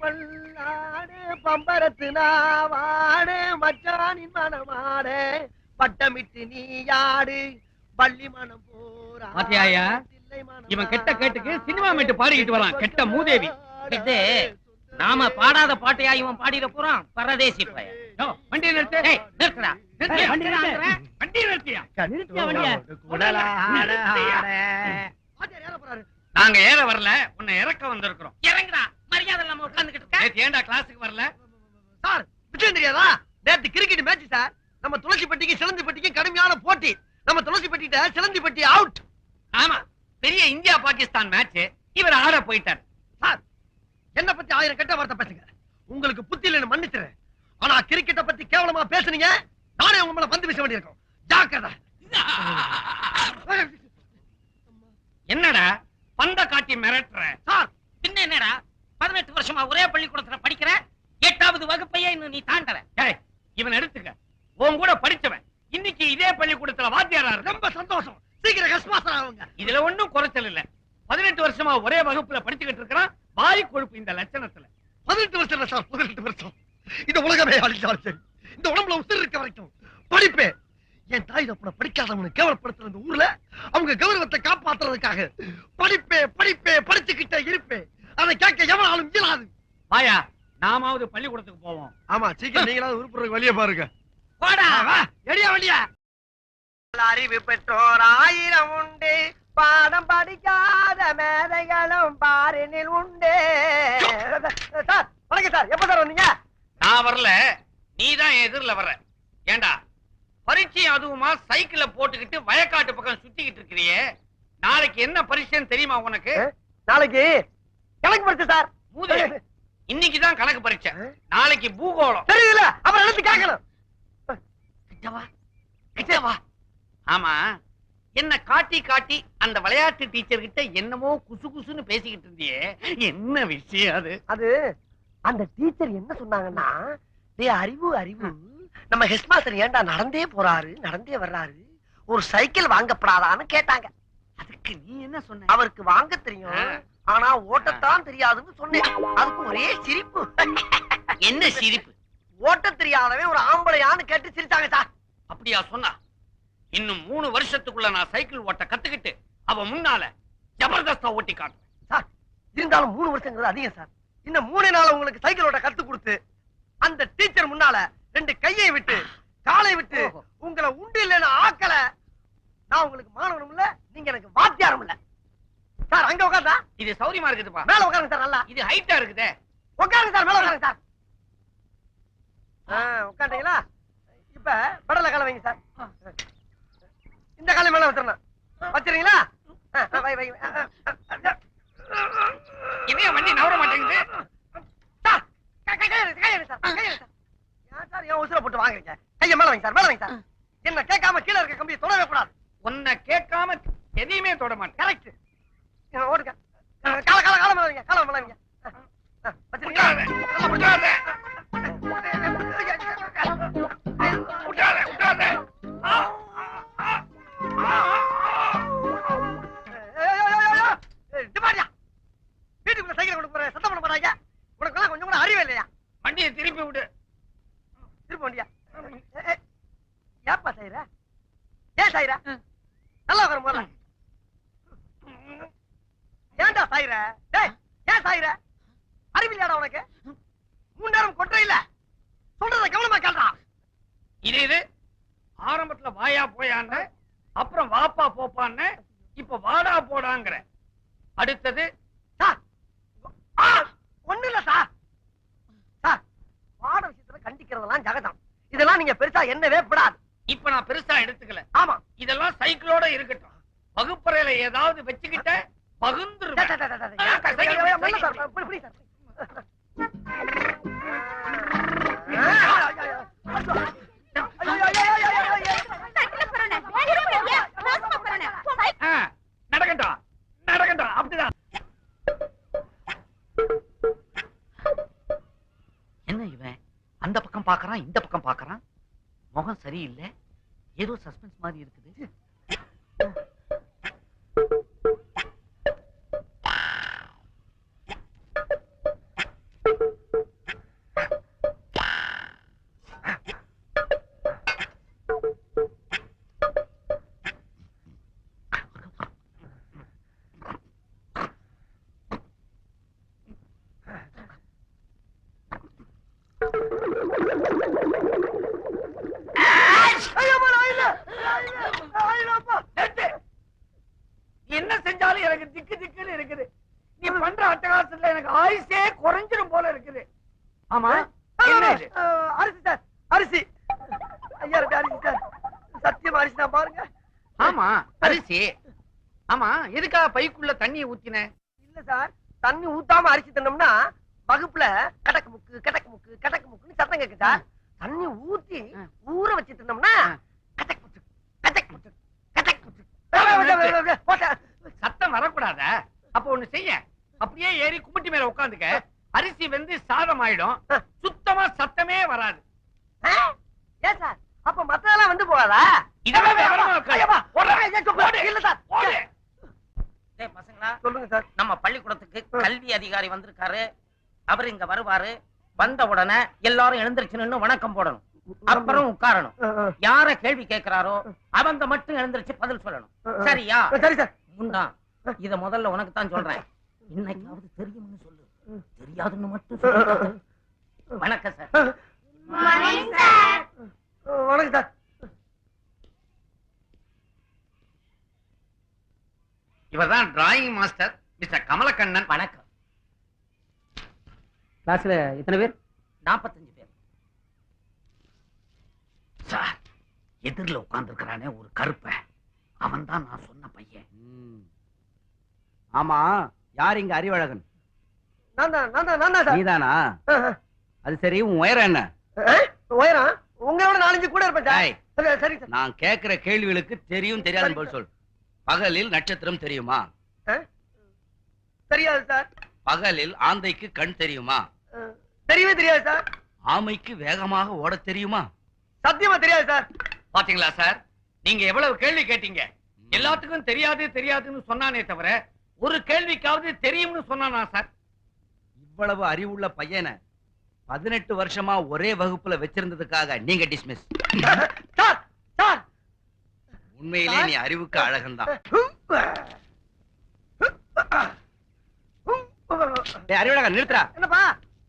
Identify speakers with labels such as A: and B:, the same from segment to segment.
A: பல்லாடு பம்பரத்து நாவாடு மச்சானின் மனமாடு பட்டமிட்டு நீ யாடு பள்ளி மனம் போரா
B: பாத்தியாயா? இவன் கெட்ட கேட்டுக்கு சினிமா மேட்டு பாடிக்கிட்டு வரான் கெட்ட மூதேவி.
C: இது நாம பாடாத பாட்டையா இவன் பாடிட போறான்? பரதேசி பையன்
B: யோ, வண்டியை நிறுத்து.
C: நிறுத்துடா.
B: வண்டி நிறுத்தியா? நாங்க ஏற வரல உன்னை இறக்க வந்திருக்கிறோம்.
C: இறங்குடா. மரியாதை இல்லாம உட்கார்ந்துகிட்டு இருக்க
B: நேத்து ஏன்டா கிளாஸுக்கு வரல?
A: சார் விஷயம் தெரியாதா? நேத்து கிரிக்கெட் மேட்ச் சார். நம்ம துளசிப்பட்டிக்கு சிலந்திப்பட்டிக்கு கடுமையான போட்டி. நம்ம துளசிப்பட்டிட்ட சிலந்திப்பட்டி அவுட்
B: ஆமா பெரிய இந்தியா பாகிஸ்தான் மேட்ச் இவர் ஆட போயிட்டார்.
A: சார் என்ன பத்தி ஆயிரம் கெட்ட வார்த்தை பேசுங்க. உங்களுக்கு புத்தி இல்லைன்னு மன்னிச்சுறேன் ஆனா கிரிக்கெட்ட பத்தி கேவலமா பேசுனீங்க நானே உங்க மேல பந்து வீச வேண்டியிருக்கும். ஜாக்கிரதை.
B: என்னடா பந்த காட்டி மிரட்டுற
A: சார்
C: பின்ன என்னடா பதினெட்டு வருஷமா ஒரே பள்ளிக்கூடத்துல படிக்கிற எட்டாவது வகுப்பையே இன்னும் நீ தாண்டற
B: இவன் எடுத்துக்க. உன் கூட படிச்சவன் இன்னைக்கு இதே பள்ளிக்கூடத்துல வாத்தியாரா
A: ரொம்ப சந்தோஷம். சீக்கிரம் கஸ்மாசம் ஆகுங்க.
B: இதுல ஒண்ணும் குறைச்சல் இல்ல. பதினெட்டு வருஷமா ஒரே வகுப்புல படிச்சுக்கிட்டு இருக்கிறான். வாய் கொழுப்பு இந்த லட்சணத்துல.
A: பதினெட்டு வருஷம் இல்ல சார் பதினெட்டு வருஷம். இந்த உலகமே அழிச்சாலும் சரி. இந்த உடம்புல உசிர் இருக்க வரைக்கும் படிப்பேன். என் தாய் தப்பனை படிக்காதவனை கேவலப்படுத்துற இந்த ஊர்ல அவங்க கௌரவத்தை காப்பாத்துறதுக்காக படிப்பே படிப்பே படிச்சுக்கிட்டே இருப்பேன். அதை கேட்க எவனாலும் இயலாது.
B: வாயா நாமாவது பள்ளிக்கூடத்துக்கு போவோம்.
A: ஆமா சீக்கிரம் நீங்களாவது உருப்புறதுக்கு வழிய பாருங்க.
C: போடா
A: எடியா வழியா அறிவு பெற்றோர் ஆயிரம் உண்டு. பாடம் படிக்காத மேதைகளும் பாரினில் உண்டு. சார் வணக்கம் சார். எப்ப சார் வந்தீங்க?
B: நான் வரல. நீதான் எதிர்ல வர்ற. ஏண்டா பரீட்சை அதுவுமா சைக்கிள போட்டுக்கிட்டு வயக்காட்டு பக்கம் சுத்திக்கிட்டு இருக்கிறியே. நாளைக்கு என்ன பரீட்சைன்னு தெரியுமா உனக்கு?
A: நாளைக்கு கணக்கு படிச்சு சார்.
B: மூதே இன்னைக்குதான் கணக்கு பரீட்சை. நாளைக்கு பூகோளம்.
A: தெரியல அப்புறம் எடுத்து கேட்கணும்.
B: கிட்டவா? கிட்டவா? ஆமா. என்ன காட்டி காட்டி அந்த விளையாட்டு டீச்சர் கிட்ட என்னமோ குசு குசுன்னு பேசிக்கிட்டு இருந்தியே. என்ன விஷயம் அது?
A: அது அந்த டீச்சர் என்ன சொன்னாங்கன்னா டே அறிவு அறிவு. நம்ம ஹெஸ்மாஸ்டர் ஏன்டா நடந்தே போறாரு நடந்தே வர்றாரு. ஒரு சைக்கிள் வாங்கப்படாதான்னு கேட்டாங்க.
B: அதுக்கு நீ என்ன சொன்ன?
A: அவருக்கு வாங்க தெரியும். ஆனா ஓட்டத்தான் தெரியாதுன்னு சொன்னேன். அதுக்கு ஒரே சிரிப்பு.
B: என்ன சிரிப்பு?
A: ஓட்ட தெரியாதவன் ஒரு ஆம்பளையான்னு கேட்டு சிரிச்சாங்க சார்.
B: அப்படியா சொன்னா? இன்னும் மூணு வருஷத்துக்குள்ள நான் சைக்கிள் ஓட்ட கத்துக்கிட்டு அவ முன்னால ஜபர்தஸ்தா ஓட்டி காட்டுறேன்.
A: சார் இருந்தாலும் மூணு வருஷங்கிறது அதிகம் சார். இன்னும் மூணே நாள் உங்களுக்கு சைக்கிள் ஓட்ட கத்து கொடுத்து அந்த டீச்சர் முன்னால ரெண்டு கையை விட்டு காலை விட்டு. உங்களை உண்டு இல்லைன்னு ஆக்கல. நான் உங்களுக்கு மாணவனும் இல்ல நீங்க எனக்கு வாத்தியாரம் இல்ல. சார் அங்க உட்கார்ந்தா
B: இது சௌரியமா இருக்குதுப்பா.
A: மேல உட்காருங்க சார் நல்லா.
B: இது ஹைட்டா இருக்குதே.
A: உட்காருங்க சார் மேல உட்காருங்க சார். ஆ, உட்கார்ந்தீங்களா இப்ப படல கால வைங்க சார். இந்த காலை மேல வச்சிடணும். வச்சிருங்களா வை, வை.
B: இதே வண்டி நவர மாட்டேங்குது?
A: சார், கை- கை- கை எடுங்க, கை எடுங்க சார், கை எடுங்க சார். ஏன் சார் ஏன் உசுரை போட்டு வாங்குறீங்க? கையை மேல வைங்க சார், மேல வைங்க சார். என்ன கேட்காம கீழே இருக்க கம்பியை தொடவே கூடாது.
B: உன்னை கேட்காம எதையுமே தொட மாட்டேன்.
A: கரெக்ட் ஓடுங்க. காலம் காலம் காலம் காலம் வளருங்க சாயிர? டேய் ஏன் சாயிர? அறிவில்லையாடா உனக்கு? மூணு நேரம் கொட்டை இல்ல. சொல்றத கவனமா கேள்றா
B: இது இது ஆரம்பத்துல வாயா போயான்னு அப்புறம் வாப்பா போப்பான்னு இப்ப வாடா போடாங்கிற. அடுத்தது
A: சார் ஆ, ஒண்ணும் இல்ல சார். சார் பாட விஷயத்துல கண்டிக்கிறதெல்லாம் ஜகதம். இதெல்லாம் நீங்க பெருசா என்னவே விடாது
B: இப்ப நான் பெருசா எடுத்துக்கல.
A: ஆமா.
B: இதெல்லாம் சைக்கிளோட இருக்கட்டும். வகுப்பறையில ஏதாவது வச்சுக்கிட்ட பகுந்துருவேன் என்ன இவன் அந்த பக்கம் பாக்குறான் இந்த பக்கம் பாக்குறான் முகம் சரியில்லை ஏதோ சஸ்பென்ஸ் மாதிரி இருக்குது என்ன செஞ்சாலும் எனக்கு திக்கு திக்குன்னு இருக்குது. நீ பண்ற அட்டகாசத்துல எனக்கு ஆயுசே குறைஞ்சிரும் போல இருக்குது. ஆமா
A: அரிசி சார் அரிசி. ஐயா இருக்கு அரிசி சார். சத்தியமா அரிசி தான் பாருங்க.
B: ஆமா அரிசி. ஆமா எதுக்காக பைக்குள்ள தண்ணியை ஊத்தின?
A: இல்ல சார் தண்ணி ஊத்தாம அரிசி தின்னோம்னா வகுப்புல கடக்கு முக்கு கடக்கு முக்கு கடக்கு முக்குன்னு சத்தம் கேக்கு சார் தண்ணி ஊத்தி. ஊற வச்சு தின்னோம்னா
B: ஆ.
A: கடக்கு முக்கு கடக்கு முக்கு கடக்கு முக்கு.
B: நிறுத்து.
A: போட்டா.
B: சத்தம் வரக்கூடாத. அப்ப ஒண்ணு செய்ய. அப்படியே ஏறி கும்பிட்டு மேல உட்காந்துக்க. அரிசி வெந்து சாதம் ஆயிடும். சுத்தமா சத்தமே வராது?
A: ஏன் சார்? அப்ப மத்ததெல்லாம் வந்து போகாதா? சொல்லுங்க சார்.
C: நம்ம பள்ளிக்கூடத்துக்கு கல்வி அதிகாரி வந்திருக்காரு. அவர் இங்க வருவாரு வந்த உடனே எல்லாரும் எழுந்திருச்சு நின்னு வணக்கம் போடணும். அப்புறம் உட்காரணும். யார கேள்வி கேட்கிறாரோ அவங்க மட்டும் எழுந்திருச்சு பதில் சொல்லணும். சரியா?
A: சரி சார்.
C: இத முதல்ல உனக்கு தான் சொல்றேன். இன்னைக்காவது தெரியும்னு சொல்லு. தெரியாதுன்னு மட்டும் வணக்கம் சார்.
A: வணக்கம் சார்.
B: இவர்தான் டிராயிங் மாஸ்டர் மிஸ்டர் கமலக்கண்ணன்.
C: வணக்கம்.
D: கிளாஸ்ல எத்தனை பேர்?
C: நாற்பத்தஞ்சு பேர்.
B: சார் எதிரில் உட்கார்ந்துருக்கிறானே ஒரு கருப்ப. அவன் தான் நான் சொன்ன பையன்.
D: ஆமா யார் இங்க அறிவழகன்? நீதானா. அது சரி உன் உயரம் என்ன?
A: உயரம் உங்களோட நாலஞ்சு கூட இருப்பேன் சார்.
D: நான் கேக்குற கேள்விகளுக்கு தெரியும் தெரியாது பதில் சொல் பகலில் நட்சத்திரம் தெரியுமா?
A: தெரியாது சார்.
D: பகலில் ஆந்தைக்கு கண் தெரியுமா?
A: தெரியவே தெரியாது சார்.
D: ஆமைக்கு வேகமாக ஓட தெரியுமா?
A: சத்தியமா தெரியாது சார்.
B: பாத்தீங்களா சார்? நீங்க எவ்வளவு கேள்வி கேட்டீங்க? எல்லாத்துக்கும் தெரியாது தெரியாதுன்னு சொன்னானே தவிர ஒரு கேள்விக்காவது தெரியும்னு சொன்னானா சார்?
D: இவ்வளவு அறிவுள்ள பையனை பதினெட்டு வருஷமா ஒரே வகுப்புல வச்சிருந்ததுக்காக நீங்க டிஸ்மிஸ்
A: சார் சார்.
D: உண்மையிலே நீ அறிவுக்கு அழகன் தான் அறிவழகன் நிறுத்துறா
A: என்னப்பா?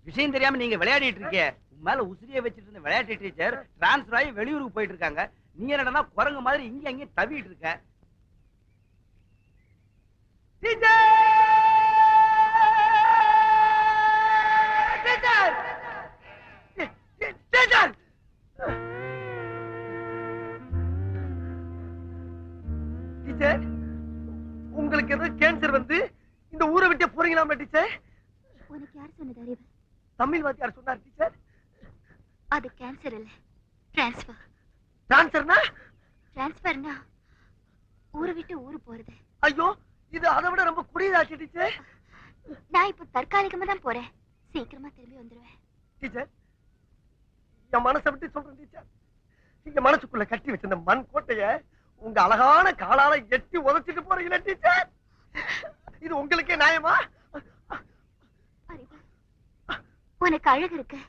D: விஷயம் தெரியாம நீங்க விளையாடிட்டு இருக்கீங்க. மேல உசிரியை வச்சிட்டு இருந்த விளையாட்டு டீச்சர் டிரான்ஸ்ஃபர் ஆகி வெளியூருக்கு போயிட்டு இருக்காங்க. நீ என்னடா குரங்கு மாதிரி இங்க அங்கேயும் தவிட்டு இருக்க?
A: டீச்சர்
E: அது கேன்சர் இல்ல. டிரான்ஸ்ஃபர்
A: டான்சர்னா
E: டிரான்ஸ்ஃபர்னா ஊரை விட்டு ஊரு போறது.
A: ஐயோ இது அதை விட ரொம்ப குடியதாச்சு டீச்சர்.
E: நான் இப்போ தற்காலிகமா தான் போறேன். சீக்கிரமா திரும்பி வந்துருவேன்.
A: டீச்சர் என் மனசை விட்டு சொல்றேன் டீச்சர். நீங்க மனசுக்குள்ள கட்டி வச்சிருந்த மண் கோட்டைய உங்க அழகான காலால எட்டி உதச்சிட்டு போறீங்களா டீச்சர். இது உங்களுக்கே நியாயமா?
E: உனக்கு அழகு இருக்கு.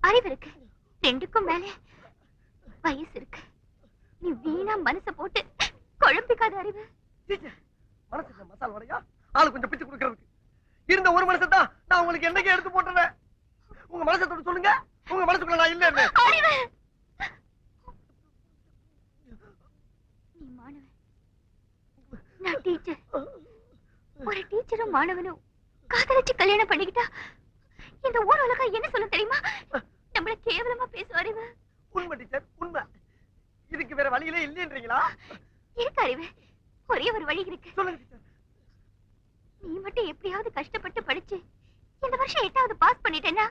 E: அறிவு இருக்கு. ரெண்டுக்கும் மேல வயசு இருக்கு. நீ வீணா மனச போட்டு குழம்பிக்காத அறிவு.
A: மனசுக்கு மசால் ஆளு கொஞ்சம் பிச்சு கொடுக்கறதுக்கு. இருந்த ஒரு மனசை தான் நான் உங்களுக்கு என்னைக்கு எடுத்து போட்டுறேன் உங்க மனசை தொட்டு சொல்லுங்க. உங்க மனசுக்குள்ள நான்
E: அறிவு. நீ மாணவன். நான் டீச்சர். ஒரு டீச்சரும் மாணவனும் காதலிச்சு கல்யாணம் பண்ணிக்கிட்டா இந்த ஊர் உலகம் என்ன சொல்ல தெரியுமா?
A: இல்லைன்றீங்களா
E: இருக்கு அறிவு ஒரே ஒரு வழி இருக்கு.
A: சொல்லுங்க டீச்சர்.
E: நீ மட்டும் எப்படியாவது கஷ்டப்பட்டு படிச்சு இந்த வருஷம் எட்டாவது பாஸ் பண்ணிட்டேன்னா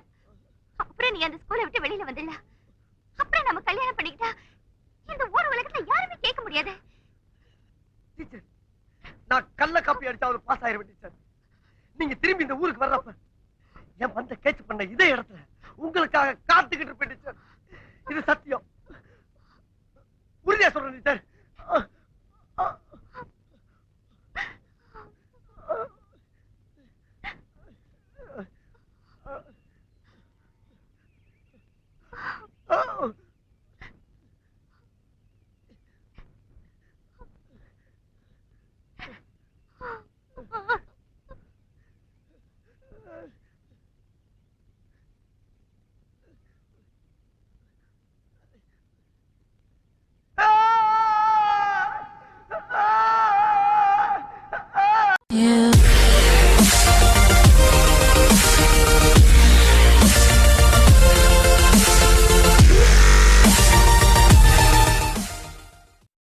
E: அப்புறம் நீ அந்த ஸ்கூலை விட்டு வெளியில வந்துடலாம். அப்புறம் நம்ம கல்யாணம் பண்ணிக்கிட்டா இந்த ஊர் உலகத்துல யாருமே கேட்க முடியாது.
A: டீச்சர் நான் கள்ள காப்பி அடிச்சாவது பாஸ் ஆயிருவேன் டீச்சர். நீங்க திரும்பி இந்த ஊருக்கு வர்றப்ப என் வந்த கேட்ச் பண்ண இதே இடத்துல உங்களுக்காக காத்துக்கிட்டு இருப்பேன் டீச்சர். இது சத்தியம். உறுதியா சொல்றேன் டீச்சர். Oh.